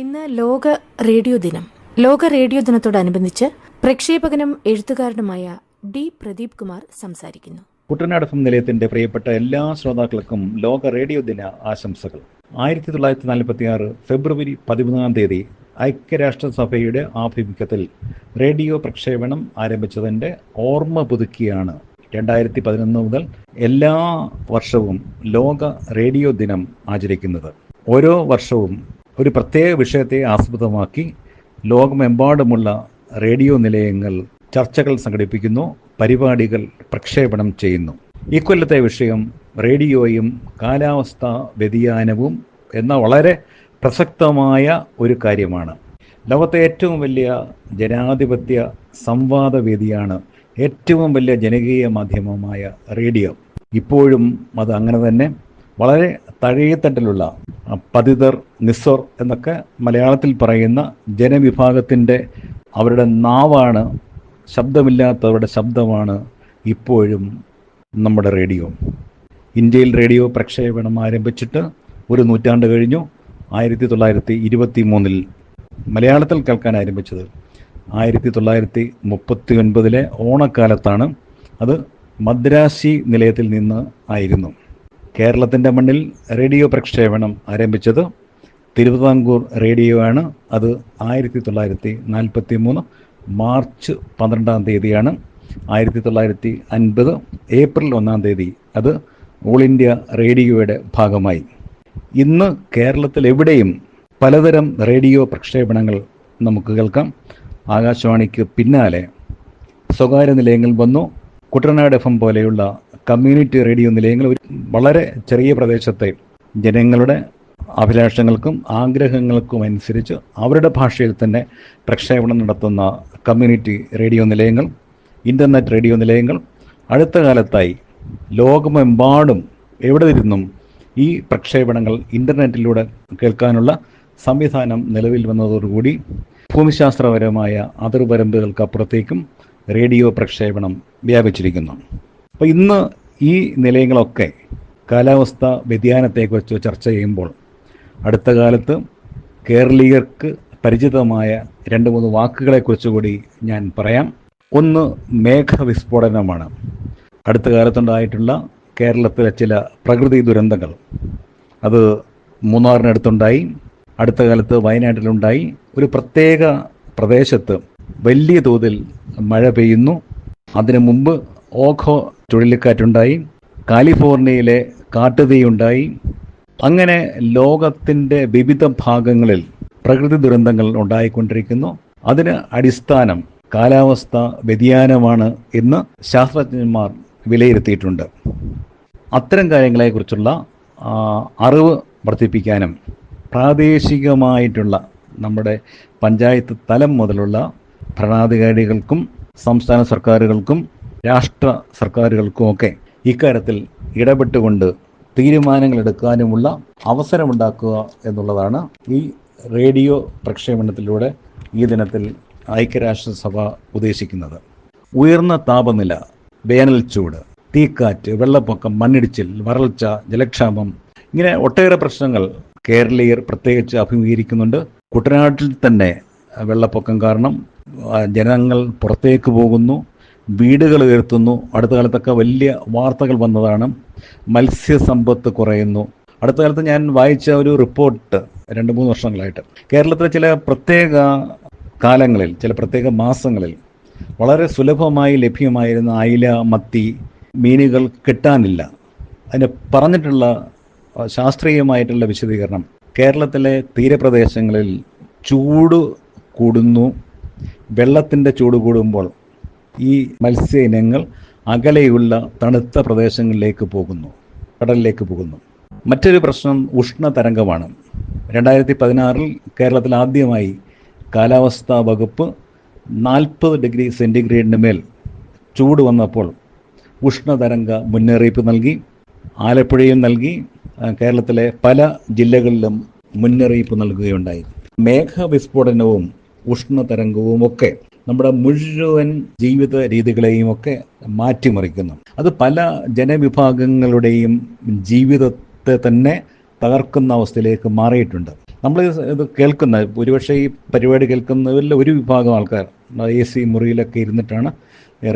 ഇന്ന് ലോക റേഡിയോ ദിനം. ലോക റേഡിയോ ദിനത്തോടനുബന്ധിച്ച് പ്രക്ഷേപകനും എഴുത്തുകാരനുമായ ഡി പ്രദീപ് കുമാർ സംസാരിക്കുന്നു. കുട്ടനാട് എഫ് നിലയത്തിന്റെ പ്രിയപ്പെട്ട എല്ലാ ശ്രോതാക്കൾക്കും ലോക റേഡിയോ ദിന ആശംസകൾ. ആയിരത്തി തൊള്ളായിരത്തി നാൽപ്പത്തി ആറ് ഫെബ്രുവരി പതിമൂന്നാം തീയതി ഐക്യരാഷ്ട്രസഭയുടെ ആഭിമുഖ്യത്തിൽ റേഡിയോ പ്രക്ഷേപണം ആരംഭിച്ചതിന്റെ ഓർമ്മ പുതുക്കിയാണ് രണ്ടായിരത്തി പതിനൊന്ന് മുതൽ എല്ലാ വർഷവും ലോക റേഡിയോ ദിനം ആചരിക്കുന്നത്. ഓരോ വർഷവും ഒരു പ്രത്യേക വിഷയത്തെ ആസ്പദമാക്കി ലോകമെമ്പാടുമുള്ള റേഡിയോ നിലയങ്ങൾ ചർച്ചകൾ സംഘടിപ്പിക്കുന്നു പരിപാടികൾ പ്രക്ഷേപണം ചെയ്യുന്നു. ഇക്കൊല്ലത്തെ വിഷയം റേഡിയോയും കാലാവസ്ഥാ വ്യതിയാനവും എന്ന വളരെ പ്രസക്തമായ ഒരു കാര്യമാണ്. ലോകത്തെ ഏറ്റവും വലിയ ജനാധിപത്യ സംവാദ വേദിയാണ് ഏറ്റവും വലിയ ജനകീയ മാധ്യമമായ റേഡിയോ. ഇപ്പോഴും അത് അങ്ങനെ തന്നെ. വളരെ തഴയത്തട്ടിലുള്ള പതിതർ നിസ്വർ എന്നൊക്കെ മലയാളത്തിൽ പറയുന്ന ജനവിഭാഗത്തിന്റെ അവരുടെ നാവാണ് ശബ്ദമില്ലാത്തവരുടെ ശബ്ദമാണ് ഇപ്പോഴും നമ്മുടെ റേഡിയോ. ഇന്ത്യയിൽ റേഡിയോ പ്രക്ഷേപണം ആരംഭിച്ചിട്ട് ഒരു നൂറ്റാണ്ട് കഴിഞ്ഞു. ആയിരത്തി തൊള്ളായിരത്തി ഇരുപത്തി മൂന്നിൽ മലയാളത്തിൽ കേൾക്കാൻ ആരംഭിച്ചത്. ആയിരത്തി തൊള്ളായിരത്തി മുപ്പത്തി ഒൻപതിലെ ഓണക്കാലത്താണ്. അത് മദ്രാസി നിലയത്തിൽ നിന്ന് ആയിരുന്നു. കേരളത്തിന്റെ മണ്ണിൽ റേഡിയോ പ്രക്ഷേപണം ആരംഭിച്ചത് തിരുവിതാംകൂർ റേഡിയോ ആണ്. അത് ആയിരത്തി തൊള്ളായിരത്തി നാൽപ്പത്തി മൂന്ന് മാർച്ച് പന്ത്രണ്ടാം തീയതിയാണ്. ആയിരത്തി തൊള്ളായിരത്തി അൻപത് ഏപ്രിൽ ഒന്നാം തീയതി അത് ഓൾ ഇന്ത്യ റേഡിയോയുടെ ഭാഗമായി. ഇന്ന് കേരളത്തിൽ എവിടെയും പലതരം റേഡിയോ പ്രക്ഷേപണങ്ങൾ നമുക്ക് കേൾക്കാം. ആകാശവാണിക്ക് പിന്നാലെ സ്വകാര്യ നിലയങ്ങൾ വന്നു. കുട്ടനാട് എഫ് എം പോലെയുള്ള കമ്മ്യൂണിറ്റി റേഡിയോ നിലയങ്ങൾ വളരെ ചെറിയ പ്രദേശത്തെ ജനങ്ങളുടെ അഭിലാഷങ്ങൾക്കും ആഗ്രഹങ്ങൾക്കും അനുസരിച്ച് അവരുടെ ഭാഷയിൽ തന്നെ പ്രക്ഷേപണം നടത്തുന്ന കമ്മ്യൂണിറ്റി റേഡിയോ നിലയങ്ങൾ ഇന്റർനെറ്റ് റേഡിയോ നിലയങ്ങൾ അടുത്ത കാലത്തായി ലോകമെമ്പാടും എവിടെ ഇരുന്നും ഈ പ്രക്ഷേപണങ്ങൾ ഇന്റർനെറ്റിലൂടെ കേൾക്കാനുള്ള സംവിധാനം നിലവിൽ വന്നതോടുകൂടി ഭൂമിശാസ്ത്രപരമായ അതിർവരമ്പുകൾക്കപ്പുറത്തേക്കും റേഡിയോ പ്രക്ഷേപണം വ്യാപിച്ചിരിക്കുന്നു. അപ്പോൾ ഇന്ന് ഈ നിലയങ്ങളൊക്കെ കാലാവസ്ഥ വ്യതിയാനത്തെക്കുറിച്ച് ചർച്ച ചെയ്യുമ്പോൾ അടുത്ത കാലത്ത് കേരളീയർക്ക് പരിചിതമായ രണ്ട് മൂന്ന് വാക്കുകളെക്കുറിച്ച് കൂടി ഞാൻ പറയാം. ഒന്ന് മേഘവിസ്ഫോടനമാണ്. അടുത്ത കാലത്തുണ്ടായിട്ടുള്ള കേരളത്തിലെ ചില പ്രകൃതി ദുരന്തങ്ങൾ. അത് മൂന്നാറിനടുത്തുണ്ടായി. അടുത്ത കാലത്ത് വയനാട്ടിലുണ്ടായി. ഒരു പ്രത്യേക പ്രദേശത്ത് വലിയ തോതിൽ മഴ പെയ്യുന്നു. അതിനു മുമ്പ് ഓഖോ ചുഴലിക്കാറ്റുണ്ടായി. കാലിഫോർണിയയിലെ കാട്ടുതീയുണ്ടായി. അങ്ങനെ ലോകത്തിന്റെ വിവിധ ഭാഗങ്ങളിൽ പ്രകൃതി ദുരന്തങ്ങൾ ഉണ്ടായിക്കൊണ്ടിരിക്കുന്നു. അതിന് അടിസ്ഥാനം കാലാവസ്ഥ വ്യതിയാനമാണ് എന്ന് ശാസ്ത്രജ്ഞന്മാർ വിലയിരുത്തിയിട്ടുണ്ട്. അത്തരം കാര്യങ്ങളെക്കുറിച്ചുള്ള അറിവ് വർദ്ധിപ്പിക്കാനും പ്രാദേശികമായിട്ടുള്ള നമ്മുടെ പഞ്ചായത്ത് തലം മുതലുള്ള ഭരണാധികാരികൾക്കും സംസ്ഥാന സർക്കാരുകൾക്കും രാഷ്ട്ര സർക്കാരുകൾക്കുമൊക്കെ ഇക്കാര്യത്തിൽ ഇടപെട്ടുകൊണ്ട് തീരുമാനങ്ങൾ എടുക്കാനുമുള്ള അവസരമുണ്ടാക്കുക എന്നുള്ളതാണ് ഈ റേഡിയോ പ്രക്ഷേപണത്തിലൂടെ ഈ ദിനത്തിൽ ഐക്യരാഷ്ട്രസഭ ഉദ്ദേശിക്കുന്നത്. ഉയർന്ന താപനില വേനൽ ചൂട് തീക്കാറ്റ് വെള്ളപ്പൊക്കം മണ്ണിടിച്ചിൽ വരൾച്ച ജലക്ഷാമം ഇങ്ങനെ ഒട്ടേറെ പ്രശ്നങ്ങൾ കേരളീയർ പ്രത്യേകിച്ച് അഭിമുഖീകരിക്കുന്നുണ്ട്. കുട്ടനാട്ടിൽ തന്നെ വെള്ളപ്പൊക്കം കാരണം ജനങ്ങൾ പുറത്തേക്ക് പോകുന്നു. വീടുകൾ ഉയർത്തുന്നു. അടുത്ത കാലത്തൊക്കെ വലിയ വാർത്തകൾ വന്നതാണ്. മത്സ്യസമ്പത്ത് കുറയുന്നു. അടുത്ത കാലത്ത് ഞാൻ വായിച്ച ഒരു റിപ്പോർട്ട് രണ്ട് മൂന്ന് വർഷങ്ങളായിട്ട്. കേരളത്തിലെ ചില പ്രത്യേക കാലങ്ങളിൽ ചില പ്രത്യേക മാസങ്ങളിൽ വളരെ സുലഭമായി ലഭ്യമായിരുന്ന അയില മത്തി മീനുകൾ കിട്ടാനില്ല. അതിന് പറഞ്ഞിട്ടുള്ള ശാസ്ത്രീയമായിട്ടുള്ള വിശദീകരണം കേരളത്തിലെ തീരപ്രദേശങ്ങളിൽ ചൂട് കൂടുന്നു. വെള്ളത്തിന്റെ ചൂട് കൂടുമ്പോൾ ഈ മത്സ്യ ഇനങ്ങൾ അകലെയുള്ള തണുത്ത പ്രദേശങ്ങളിലേക്ക് പോകുന്നു കടലിലേക്ക് പോകുന്നു. മറ്റൊരു പ്രശ്നം ഉഷ്ണ തരംഗമാണ്. രണ്ടായിരത്തി പതിനാറിൽ കേരളത്തിൽ ആദ്യമായി കാലാവസ്ഥാ വകുപ്പ് നാൽപ്പത് ഡിഗ്രി സെന്റിഗ്രേഡിന് മേൽ ചൂട് വന്നപ്പോൾ ഉഷ്ണതരംഗ മുന്നറിയിപ്പ് നൽകി ആലപ്പുഴയും നൽകി കേരളത്തിലെ പല ജില്ലകളിലും മുന്നറിയിപ്പ് നൽകുകയുണ്ടായി. മേഘവിസ്ഫോടനവും ഉഷ്ണതരംഗവും ഒക്കെ നമ്മുടെ മുഴുവൻ ജീവിത രീതികളെയും ഒക്കെ മാറ്റിമറിക്കുന്നു. അത് പല ജനവിഭാഗങ്ങളുടെയും ജീവിതത്തെ തന്നെ തകർക്കുന്ന അവസ്ഥയിലേക്ക് മാറിയിട്ടുണ്ട്. നമ്മൾ ഇത് കേൾക്കുന്ന ഒരുപക്ഷെ ഈ പരിപാടി കേൾക്കുന്നവരിൽ ഒരു വിഭാഗം ആൾക്കാർ എ സി മുറിയിലൊക്കെ ഇരുന്നിട്ടാണ്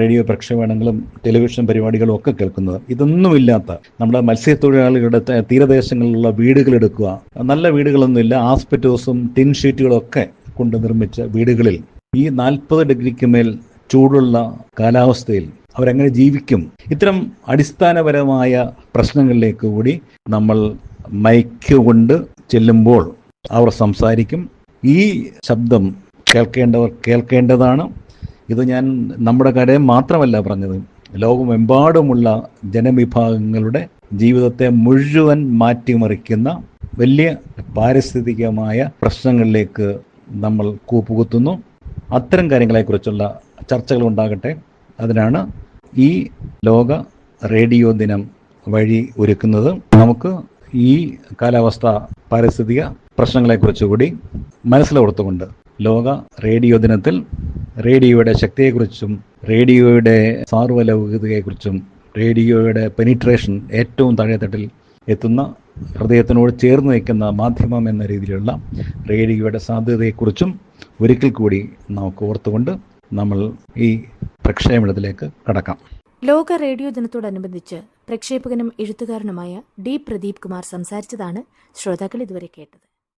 റേഡിയോ പ്രക്ഷേപണങ്ങളും ടെലിവിഷൻ പരിപാടികളും ഒക്കെ കേൾക്കുന്നത്. ഇതൊന്നുമില്ലാത്ത നമ്മുടെ മത്സ്യത്തൊഴിലാളികളുടെ തീരദേശങ്ങളിലുള്ള വീടുകളെടുക്കുക നല്ല വീടുകളൊന്നുമില്ല ആസ്പെറ്റോസും ടിൻ ഷീറ്റുകളൊക്കെ കൊണ്ട് നിർമ്മിച്ച വീടുകളിൽ ഈ നാൽപ്പത് ഡിഗ്രിക്ക് മേൽ ചൂടുള്ള കാലാവസ്ഥയിൽ അവരെങ്ങനെ ജീവിക്കും? ഇത്തരം അടിസ്ഥാനപരമായ പ്രശ്നങ്ങളിലേക്ക് കൂടി നമ്മൾ മൈക്ക് കൊണ്ട് ചെല്ലുമ്പോൾ അവർ സംസാരിക്കും. ഈ ശബ്ദം കേൾക്കേണ്ടവർ കേൾക്കേണ്ടതാണ്. ഇത് ഞാൻ നമ്മുടെ കാര്യം മാത്രമല്ല പറഞ്ഞത്. ലോകമെമ്പാടുമുള്ള ജനവിഭാഗങ്ങളുടെ ജീവിതത്തെ മുഴുവൻ മാറ്റിമറിക്കുന്ന വലിയ പാരിസ്ഥിതികമായ പ്രശ്നങ്ങളിലേക്ക് നമ്മൾ കൂപ്പുകുത്തുന്നു. അത്തരം കാര്യങ്ങളെക്കുറിച്ചുള്ള ചർച്ചകൾ ഉണ്ടാകട്ടെ അതിനാണ് ഈ ലോക റേഡിയോ ദിനം വഴി ഒരുക്കുന്നത്. നമുക്ക് ഈ കാലാവസ്ഥ പാരിസ്ഥിതിക പ്രശ്നങ്ങളെക്കുറിച്ച് കൂടി മനസ്സിലോർത്തുകൊണ്ട് ലോക റേഡിയോ ദിനത്തിൽ റേഡിയോയുടെ ശക്തിയെക്കുറിച്ചും റേഡിയോയുടെ സാർവലൗകികതയെക്കുറിച്ചും റേഡിയോയുടെ പെനിട്രേഷൻ ഏറ്റവും താഴെത്തട്ടിൽ എത്തുന്ന ഹൃദയത്തിനോട് ചേർന്ന് നിൽക്കുന്ന മാധ്യമം എന്ന രീതിയിലുള്ള റേഡിയോയുടെ സാധ്യതയെക്കുറിച്ചും ഒരിക്കൽ കൂടി നമുക്ക് ഓർത്തുകൊണ്ട് നമ്മൾ ഈ പ്രക്ഷേപണത്തിലേക്ക് കടക്കാം. ലോക റേഡിയോ ദിനത്തോടനുബന്ധിച്ച് പ്രക്ഷേപകനും എഴുത്തുകാരനുമായ ഡി പ്രദീപ് കുമാർ സംസാരിച്ചതാണ് ശ്രോതാക്കൾ ഇതുവരെ കേട്ടത്.